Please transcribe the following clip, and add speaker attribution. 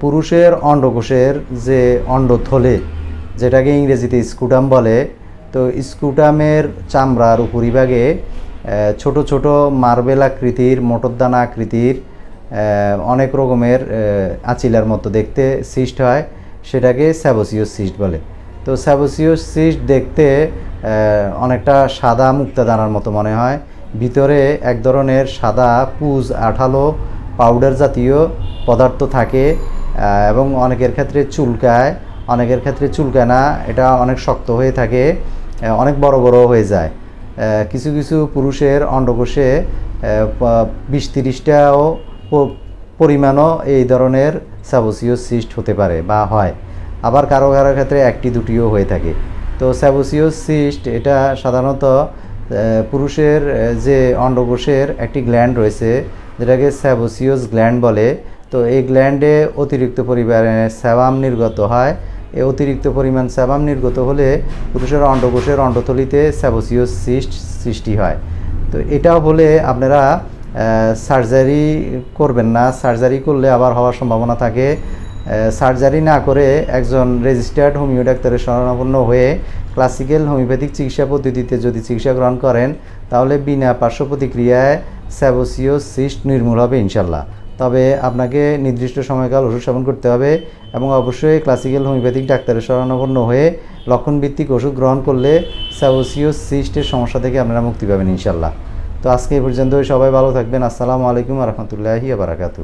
Speaker 1: পুরুষের অন্ডকোষের যে অন্ডথলে যেটাকে ইংরেজিতে স্কুটাম বলে, তো স্কুটামের চামড়ার উপরিভাগে ছোট ছোট মার্বেল আকৃতির, মোটরদানা আকৃতির অনেক রকমের আচিলার মতো দেখতে সিস্ট হয়, সেটাকে স্যাবোসিওস সিস্ট বলে। তো স্যাবোসিওস সিস্ট দেখতে অনেকটা সাদা মুক্তাদানার মতো মনে হয়। ভিতরে এক ধরনের সাদা পুজ আঠালো পাউডার জাতীয় পদার্থ থাকে এবং অনেকের ক্ষেত্রে চুলকায়, অনেকের ক্ষেত্রে চুলকায় না, এটা অনেক শক্ত হয়ে থাকে অনেক বড় বড় হয়ে যায়। কিছু কিছু পুরুষের অন্ডকোষে বিশ তিরিশটাও পরিমাণও এই ধরনের স্যাবোসিও সিস্ট হতে পারে বা হয়। আবার কারও কারও ক্ষেত্রে একটি দুটিও হয়ে থাকে। তো স্যাবোসিও সিস্ট, এটা সাধারণত পুরুষের যে অন্ডকোষের একটি গ্ল্যান্ড রয়েছে যেটাকে স্যাবোসিওস গ্ল্যান্ড বলে, তো এই গ্ল্যান্ডে অতিরিক্ত পরিমাণে স্যাবাম নির্গত হয়। এই অতিরিক্ত পরিমাণ স্যাবাম নির্গত হলে পুরুষের অন্ডকোষের অন্ডথলিতে স্যাবোসিওস সিস্ট সৃষ্টি হয়। তো এটা হলে আপনারা সার্জারি করবেন না। সার্জারি করলে আবার হওয়ার সম্ভাবনা থাকে। সার্জারি না করে একজন রেজিস্টার্ড হোমিও ডাক্তারের শরণাপন্ন হয়ে ক্লাসিক্যাল হোমিওপ্যাথিক চিকিৎসা পদ্ধতিতে যদি চিকিৎসা গ্রহণ করেন, তাহলে বিনা পার্শ্ব প্রতিক্রিয়ায় স্যাবোসিও সিস্ট নির্মূল হবে ইনশাল্লাহ। তবে আপনাকে নির্দিষ্ট সময়কাল ওষুধ সেবন করতে হবে এবং অবশ্যই ক্লাসিক্যাল হোমিওপ্যাথিক ডাক্তারের শরণাপন্ন হয়ে লক্ষণভিত্তিক ওষুধ গ্রহণ করলে স্যাবোসিও সিস্টের সমস্যা থেকে আপনারা মুক্তি পাবেন ইনশাল্লাহ। তো আজকে এই পর্যন্ত সবাই ভালো থাকবেন। আসসালামু আলাইকুম রহমতুল্লাহি বারাকাতু